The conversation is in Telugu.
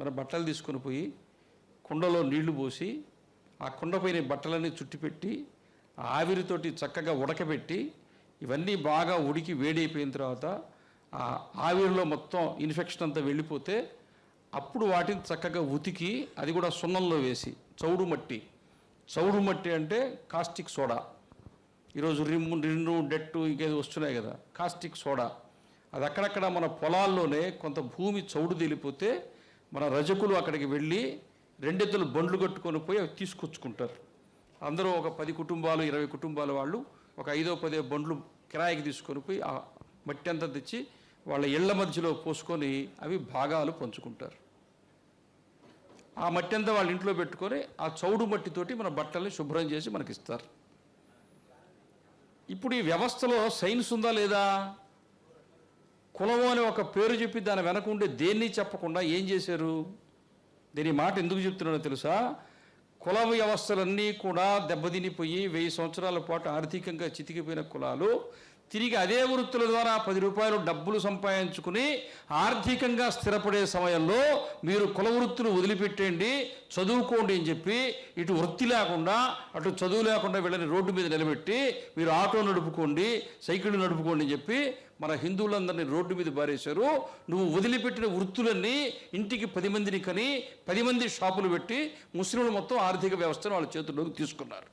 మన బట్టలు తీసుకొని పోయి కుండలో నీళ్ళు పోసి ఆ కుండపైన బట్టలన్నీ చుట్టిపెట్టి ఆ ఆవిరితోటి చక్కగా ఉడకబెట్టి ఇవన్నీ బాగా ఉడికి వేడి అయిపోయిన తర్వాత ఆ ఆవిరిలో మొత్తం ఇన్ఫెక్షన్ అంతా వెళ్ళిపోతే అప్పుడు వాటిని చక్కగా ఉతికి అది కూడా సున్నంలో వేసి చౌడు మట్టి. చౌడు మట్టి అంటే కాస్టిక్ సోడా. ఈరోజు రిమ్ము రిన్ను డెట్టు ఇంకేదో వస్తున్నాయి కదా కాస్టిక్ సోడా. అది అక్కడక్కడ మన పొలాల్లోనే కొంత భూమి చౌడు తెలిపోతే మన రజకులు అక్కడికి వెళ్ళి రెండెద్దులు బండ్లు కట్టుకొని పోయి అవి తీసుకొచ్చుకుంటారు. అందరూ ఒక పది కుటుంబాలు ఇరవై కుటుంబాల వాళ్ళు ఒక ఐదో పదో బండ్లు కిరాయికి తీసుకొని పోయి ఆ మట్టి అంతా తెచ్చి వాళ్ళ ఇళ్ళ మధ్యలో పోసుకొని అవి భాగాలు పంచుకుంటారు. ఆ మట్టి అంతా వాళ్ళ ఇంట్లో పెట్టుకొని ఆ చౌడు మట్టితోటి మన బట్టల్ని శుభ్రం చేసి మనకి ఇస్తారు ఇప్పుడు ఈ వ్యవస్థలో సైన్స్ ఉందా లేదా? కులము అని ఒక పేరు చెప్పి దాని వెనక ఉండే దేన్ని చెప్పకుండా ఏం చేశారు? దీని మాట ఎందుకు చెప్తున్నాడో తెలుసా? కుల వ్యవస్థలన్నీ కూడా దెబ్బతినిపోయి వెయ్యి సంవత్సరాల పాటు ఆర్థికంగా చితికిపోయిన కులాలు తిరిగి అదే వృత్తుల ద్వారా పది రూపాయలు డబ్బులు సంపాదించుకుని ఆర్థికంగా స్థిరపడే సమయంలో మీరు కుల వృత్తులు వదిలిపెట్టండి చదువుకోండి అని చెప్పి ఇటు వృత్తి లేకుండా అటు చదువు లేకుండా వీళ్ళని రోడ్డు మీద నిలబెట్టి మీరు ఆటో నడుపుకోండి సైకిల్ నడుపుకోండి అని చెప్పి మన హిందువులందరినీ రోడ్డు మీద బారేశారు నువ్వు వదిలిపెట్టిన వృత్తులన్నీ ఇంటికి పది మందిని కని పది మంది షాపులు పెట్టి ముస్లింలు మొత్తం ఆర్థిక వ్యవస్థను వాళ్ళ చేతుల్లోకి తీసుకున్నారు.